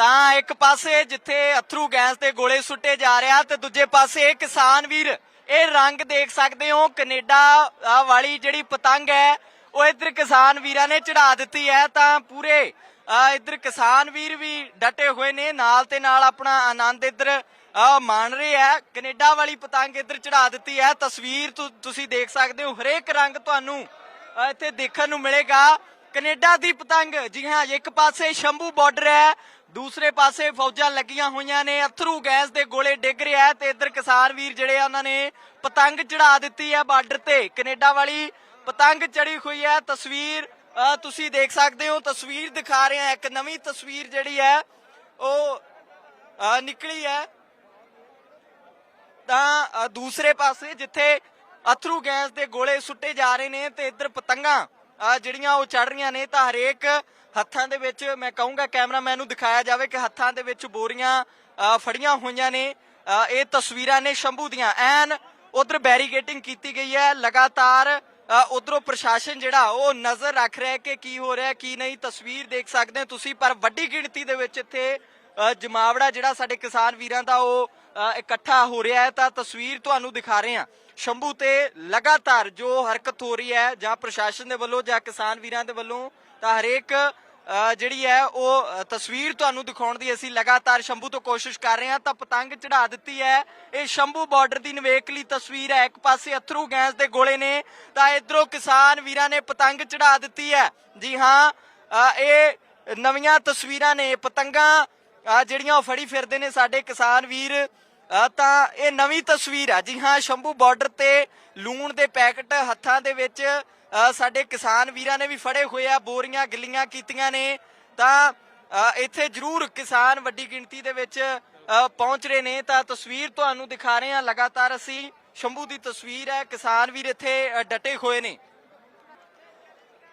ਤਾਂ ਇੱਕ ਪਾਸੇ ਜਿੱਥੇ ਅਥਰੂ ਗੈਸ ਦੇ ਗੋਲੇ ਸੁੱਟੇ ਜਾ ਰਿਹਾ ਤੇ ਦੂਜੇ ਪਾਸੇ ਕਿਸਾਨ ਵੀਰ ਇਹ ਰੰਗ ਦੇਖ ਸਕਦੇ ਹੋ ਕੈਨੇਡਾ ਵਾਲੀ ਜਿਹੜੀ ਪਤੰਗ ਹੈ ਉਹ ਇੱਧਰ ਕਿਸਾਨ ਵੀਰਾਂ ਨੇ ਚੜਾ ਦਿੱਤੀ ਹੈ ਤਾਂ ਪੂਰੇ ਅਹ, ਇੱਧਰ ਕਿਸਾਨ ਵੀਰ ਵੀ ਡਟੇ ਹੋਏ ਨੇ ਨਾਲ ਤੇ ਨਾਲ ਆਪਣਾ ਆਨੰਦ ਇੱਧਰ ਅਹ, ਮਾਣ ਰਹੇ ਹੈ ਕੈਨੇਡਾ ਵਾਲੀ ਪਤੰਗ ਇੱਧਰ ਚੜਾ ਦਿੱਤੀ ਹੈ ਤਸਵੀਰ ਤੁਸੀਂ ਦੇਖ ਸਕਦੇ ਹੋ ਹਰੇਕ ਰੰਗ ਤੁਹਾਨੂੰ ਇੱਥੇ ਦੇਖਣ ਨੂੰ ਮਿਲੇਗਾ ਕੈਨੇਡਾ ਦੀ ਪਤੰਗ ਜੀ ਹਾਂ ਇੱਕ ਪਾਸੇ ਸ਼ੰਭੂ ਬਾਰਡਰ ਹੈ, ਦੂਸਰੇ ਪਾਸੇ ਫੌਜਾਂ ਲੱਗੀਆਂ ਹੋਈਆਂ ਨੇ, ਅਥਰੂ ਗੈਸ ਦੇ ਗੋਲੇ ਡਿੱਗ ਰਿਹਾ ਹੈ ਤੇ ਇੱਧਰ ਕਿਸਾਨ ਵੀਰ ਜਿਹੜੇ ਆ ਉਹਨਾਂ ਨੇ ਪਤੰਗ ਚੜਾ ਦਿੱਤੀ ਹੈ ਬਾਰਡਰ ਤੇ। ਕੈਨੇਡਾ ਵਾਲੀ ਪਤੰਗ ਚੜੀ ਹੋਈ ਹੈ। ਤਸਵੀਰ ਤੁਸੀਂ ਦੇਖ ਸਕਦੇ ਹੋ, ਤਸਵੀਰ ਦਿਖਾ ਰਹੇ ਹਾਂ। ਇੱਕ ਨਵੀਂ ਤਸਵੀਰ ਜਿਹੜੀ ਹੈ, ਉਹ ਨਿਕਲੀ ਹੈ। ਤਾਂ ਦੂਸਰੇ ਪਾਸੇ ਜਿੱਥੇ ਅਥਰੂ ਗੈਸ ਦੇ ਗੋਲੇ ਸੁੱਟੇ ਜਾ ਰਹੇ ਨੇ ਤੇ ਇੱਧਰ ਪਤੰਗਾਂ ਜਿਹੜੀਆਂ ਉਹ ਚੜ ਰਹੀਆਂ ਨੇ ਤਾਂ ਹਰੇਕ ਹੱਥਾਂ ਦੇ ਵਿੱਚ ਮੈਂ ਕਹੂੰਗਾ ਕੈਮਰਾਮੈਨ ਨੂੰ ਦਿਖਾਇਆ ਜਾਵੇ ਕਿ ਹੱਥਾਂ ਦੇ ਵਿੱਚ ਬੋਰੀਆਂ ਫੜੀਆਂ ਹੋਈਆਂ ਨੇ। ਇਹ ਤਸਵੀਰਾਂ ਨੇ ਸ਼ੰਭੂ ਦੀਆਂ। ਐਨ ਉਧਰ ਬੈਰੀਗੇਟਿੰਗ ਕੀਤੀ ਗਈ ਹੈ। ਲਗਾਤਾਰ ਉਧਰੋਂ ਪ੍ਰਸ਼ਾਸਨ ਜਿਹੜਾ ਉਹ ਨਜ਼ਰ ਰੱਖ ਰਿਹਾ ਹੈ ਕਿ ਕੀ ਹੋ ਰਿਹਾ, ਕੀ ਨਹੀਂ। ਤਸਵੀਰ ਦੇਖ ਸਕਦੇ ਹੋ ਤੁਸੀਂ, ਪਰ ਵੱਡੀ ਗਿਣਤੀ ਦੇ ਵਿੱਚ ਇੱਥੇ ਜਮਾਵੜਾ ਜਿਹੜਾ ਸਾਡੇ ਕਿਸਾਨ ਵੀਰਾਂ ਦਾ ਉਹ ਇਕੱਠਾ ਹੋ ਰਿਹਾ ਹੈ, ਤਾਂ ਤਸਵੀਰ ਤੁਹਾਨੂੰ ਦਿਖਾ ਰਹੇ ਹਾਂ। ਸ਼ੰਭੂ ਤੇ ਲਗਾਤਾਰ ਜੋ ਹਰਕਤ ਹੋ ਰਹੀ ਹੈ, ਜਾਂ ਪ੍ਰਸ਼ਾਸਨ ਦੇ ਵੱਲੋਂ, ਜਾਂ ਕਿਸਾਨ ਵੀਰਾਂ ਦੇ ਵੱਲੋਂ, ਤਾਂ ਹਰੇਕ ਜਿਹੜੀ ਹੈ, ਉਹ ਤਸਵੀਰ ਤੁਹਾਨੂੰ ਦਿਖਾਉਣ ਦੀ ਅਸੀਂ ਲਗਾਤਾਰ ਸ਼ੰਭੂ ਤੋਂ ਕੋਸ਼ਿਸ਼ ਕਰ ਰਹੇ ਹਾਂ, ਤਾਂ ਪਤੰਗ ਚੜਾ ਦਿੱਤੀ ਹੈ। ਇਹ ਸ਼ੰਭੂ ਬਾਰਡਰ ਦੀ ਨਵੇਕਲੀ ਤਸਵੀਰ ਹੈ, ਇੱਕ ਪਾਸੇ ਅਥਰੂ ਗੈਸ ਦੇ ਗੋਲੇ ਨੇ, ਤਾਂ ਇਧਰੋਂ ਕਿਸਾਨ ਵੀਰਾਂ ਨੇ ਪਤੰਗ ਚੜਾ ਦਿੱਤੀ ਹੈ। ਜੀ ਹਾਂ ਇਹ ਨਵੀਆਂ ਤਸਵੀਰਾਂ ਨੇ, ਪਤੰਗਾਂ ਆ ਜਿਹੜੀਆਂ ਉਹ ਫੜੀ ਫਿਰਦੇ ਨੇ ਸਾਡੇ ਕਿਸਾਨ ਵੀਰ ਤਾਂ ਇਹ ਨਵੀਂ ਤਸਵੀਰ ਆ। ਜੀ ਹਾਂ, ਸ਼ੰਭੂ ਬਾਰਡਰ ਤੇ ਲੂਣ ਦੇ ਪੈਕਟ ਹੱਥਾਂ ਦੇ ਵਿੱਚ ਸਾਡੇ ਕਿਸਾਨ ਵੀਰਾਂ ਨੇ ਵੀ ਫੜੇ ਹੋਏ ਆ, ਬੋਰੀਆਂ ਗਿੱਲੀਆਂ ਕੀਤੀਆਂ ਨੇ। ਤਾਂ ਇੱਥੇ ਜ਼ਰੂਰ ਕਿਸਾਨ ਵੱਡੀ ਗਿਣਤੀ ਦੇ ਵਿੱਚ ਪਹੁੰਚ ਰਹੇ ਨੇ। ਤਾਂ ਤਸਵੀਰ ਤੁਹਾਨੂੰ ਦਿਖਾ ਰਹੇ ਹਾਂ। ਲਗਾਤਾਰ ਅਸੀਂ ਸ਼ੰਭੂ ਦੀ ਤਸਵੀਰ ਹੈ। ਕਿਸਾਨ ਵੀਰ ਇੱਥੇ ਡਟੇ ਹੋਏ ਨੇ।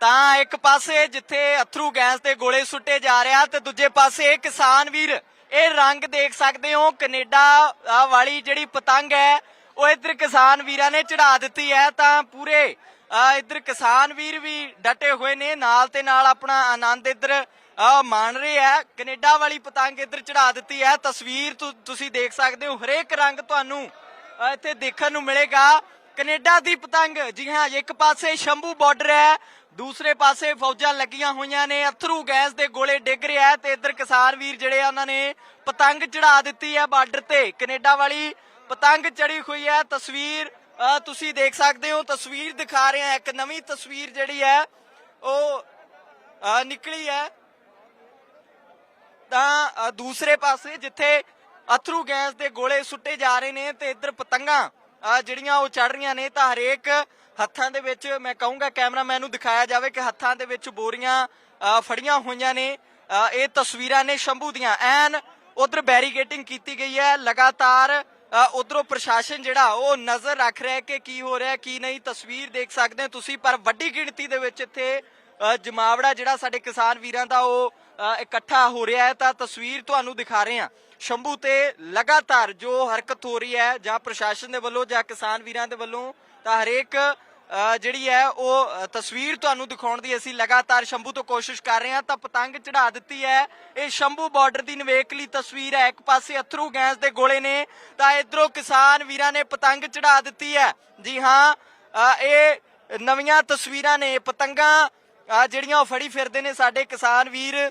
ਤਾਂ ਇੱਕ ਪਾਸੇ ਜਿੱਥੇ ਅਥਰੂ ਗੈਸ ਦੇ ਗੋਲੇ ਸੁੱਟੇ ਜਾ ਰਿਹਾ ਤੇ ਦੂਜੇ ਪਾਸੇ ਕਿਸਾਨ ਵੀਰ ਇਹ ਰੰਗ ਦੇਖ ਸਕਦੇ ਹੋ ਕੈਨੇਡਾ ਵਾਲੀ ਜਿਹੜੀ ਪਤੰਗ ਹੈ ਉਹ ਇੱਧਰ ਕਿਸਾਨ ਵੀਰਾਂ ਨੇ ਚੜਾ ਦਿੱਤੀ ਹੈ। ਤਾਂ ਪੂਰੇ ਅਹ, ਇੱਧਰ ਕਿਸਾਨ ਵੀਰ ਵੀ ਡਟੇ ਹੋਏ ਨੇ ਨਾਲ ਤੇ ਨਾਲ ਆਪਣਾ ਆਨੰਦ ਇੱਧਰ ਅਹ, ਮਾਣ ਰਹੇ ਹੈ। ਕੈਨੇਡਾ ਵਾਲੀ ਪਤੰਗ ਇੱਧਰ ਚੜਾ ਦਿੱਤੀ ਹੈ। ਤਸਵੀਰ ਤੁਸੀਂ ਦੇਖ ਸਕਦੇ ਹੋ ਹਰੇਕ ਰੰਗ ਤੁਹਾਨੂੰ ਇੱਥੇ ਦੇਖਣ ਨੂੰ ਮਿਲੇਗਾ। ਕੈਨੇਡਾ ਦੀ ਪਤੰਗ ਜੀ ਹਾਂ ਇੱਕ ਪਾਸੇ ਸ਼ੰਭੂ ਬਾਰਡਰ ਹੈ, ਦੂਸਰੇ ਪਾਸੇ ਫੌਜਾਂ ਲੱਗੀਆਂ ਹੋਈਆਂ ਨੇ, ਅਥਰੂ ਗੈਸ ਦੇ ਗੋਲੇ ਡਿੱਗ ਰਿਹਾ ਤੇ ਇੱਧਰ ਕਿਸਾਨ ਵੀਰ ਜਿਹੜੇ ਆ, ਉਹਨਾਂ ਨੇ ਪਤੰਗ ਚੜਾ ਦਿੱਤੀ ਹੈ ਬਾਰਡਰ ਤੇ। ਕੈਨੇਡਾ ਵਾਲੀ ਪਤੰਗ ਚੜੀ ਹੋਈ ਹੈ। ਤਸਵੀਰ ਤੁਸੀਂ ਦੇਖ ਸਕਦੇ ਹੋ, ਤਸਵੀਰ ਦਿਖਾ ਰਹੇ ਹਾਂ। ਇੱਕ ਨਵੀਂ ਤਸਵੀਰ ਜਿਹੜੀ ਹੈ, ਉਹ ਨਿਕਲੀ ਹੈ। ਤਾਂ ਦੂਸਰੇ ਪਾਸੇ ਜਿੱਥੇ ਅਥਰੂ ਗੈਸ ਦੇ ਗੋਲੇ ਸੁੱਟੇ ਜਾ ਰਹੇ ਨੇ ਤੇ ਇੱਧਰ ਪਤੰਗਾਂ ਜਿਹੜੀਆਂ ਉਹ ਚੜ ਰਹੀਆਂ ਨੇ, ਤਾਂ ਹਰੇਕ ਹੱਥਾਂ ਦੇ ਵਿੱਚ ਮੈਂ ਕਹੂੰਗਾ ਕੈਮਰਾਮੈਨ ਨੂੰ ਦਿਖਾਇਆ ਜਾਵੇ ਕਿ ਹੱਥਾਂ ਦੇ ਵਿੱਚ ਬੋਰੀਆਂ ਫੜੀਆਂ ਹੋਈਆਂ ਨੇ। ਇਹ ਤਸਵੀਰਾਂ ਨੇ ਸ਼ੰਭੂ ਦੀਆਂ। ਐਨ ਉਧਰ ਬੈਰੀਕੇਟਿੰਗ ਕੀਤੀ ਗਈ ਹੈ। ਲਗਾਤਾਰ ਉਧਰੋਂ ਪ੍ਰਸ਼ਾਸਨ ਜਿਹੜਾ, ਉਹ ਨਜ਼ਰ ਰੱਖ ਰਿਹਾ ਹੈ ਕਿ ਕੀ ਹੋ ਰਿਹਾ ਕੀ ਨਹੀਂ। ਤਸਵੀਰ ਦੇਖ ਸਕਦੇ ਹੋ ਤੁਸੀਂ, ਪਰ ਵੱਡੀ ਗਿਣਤੀ ਦੇ ਵਿੱਚ ਇੱਥੇ ਜਮਾਵੜਾ ਜਿਹੜਾ ਸਾਡੇ ਕਿਸਾਨ ਵੀਰਾਂ ਦਾ ਉਹ ਇਕੱਠਾ ਹੋ ਰਿਹਾ ਹੈ। ਤਾਂ ਤਸਵੀਰ ਤੁਹਾਨੂੰ ਦਿਖਾ ਰਹੇ ਹਾਂ। ਸ਼ੰਭੂ ਤੇ ਲਗਾਤਾਰ ਜੋ ਹਰਕਤ ਹੋ ਰਹੀ ਹੈ, ਜਾਂ ਪ੍ਰਸ਼ਾਸਨ ਦੇ ਵੱਲੋਂ, ਜਾਂ ਕਿਸਾਨ ਵੀਰਾਂ ਦੇ ਵੱਲੋਂ, ਤਾਂ ਹਰੇਕ ਜਿਹੜੀ ਹੈ, ਉਹ ਤਸਵੀਰ ਤੁਹਾਨੂੰ ਦਿਖਾਉਣ ਦੀ ਅਸੀਂ ਲਗਾਤਾਰ ਸ਼ੰਭੂ ਤੋਂ ਕੋਸ਼ਿਸ਼ ਕਰ ਰਹੇ ਹਾਂ। ਤਾਂ ਪਤੰਗ ਚੜਾ ਦਿੱਤੀ ਹੈ। ਇਹ ਸ਼ੰਭੂ ਬਾਰਡਰ ਦੀ ਨਵੇਕਲੀ ਤਸਵੀਰ ਹੈ। ਇੱਕ ਪਾਸੇ ਅਥਰੂ ਗੈਸ ਦੇ ਗੋਲੇ ਨੇ, ਤਾਂ ਇਧਰੋਂ ਕਿਸਾਨ ਵੀਰਾਂ ਨੇ ਪਤੰਗ ਚੜਾ ਦਿੱਤੀ ਹੈ। ਜੀ ਹਾਂ ਇਹ ਨਵੀਆਂ ਤਸਵੀਰਾਂ ਨੇ। ਪਤੰਗਾਂ ਜਿਹੜੀਆਂ ਉਹ ਫੜੀ ਫਿਰਦੇ ਨੇ ਸਾਡੇ ਕਿਸਾਨ ਵੀਰ।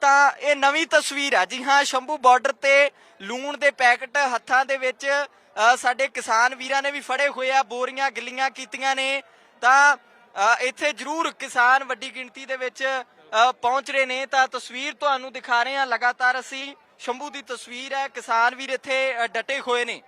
ਤਾਂ ਇਹ ਨਵੀਂ ਤਸਵੀਰ ਹੈ ਜੀ ਹਾਂ, ਸ਼ੰਭੂ ਬਾਰਡਰ ਤੇ ਲੂਣ ਦੇ ਪੈਕਟ ਹੱਥਾਂ ਦੇ ਵਿੱਚ ਸਾਡੇ ਕਿਸਾਨ ਵੀਰਾਂ ਨੇ ਵੀ ਫੜੇ ਹੋਏ ਆ, ਬੋਰੀਆਂ ਗਿੱਲੀਆਂ ਕੀਤੀਆਂ ਨੇ। ਤਾਂ ਇੱਥੇ ਜ਼ਰੂਰ ਕਿਸਾਨ ਵੱਡੀ ਗਿਣਤੀ ਦੇ ਵਿੱਚ ਪਹੁੰਚ ਰਹੇ ਨੇ। ਤਾਂ ਤਸਵੀਰ ਤੁਹਾਨੂੰ ਦਿਖਾ ਰਹੇ ਹਾਂ। ਲਗਾਤਾਰ ਅਸੀਂ ਸ਼ੰਭੂ ਦੀ ਤਸਵੀਰ ਹੈ। ਕਿਸਾਨ ਵੀਰ ਇੱਥੇ ਡਟੇ ਹੋਏ ਨੇ।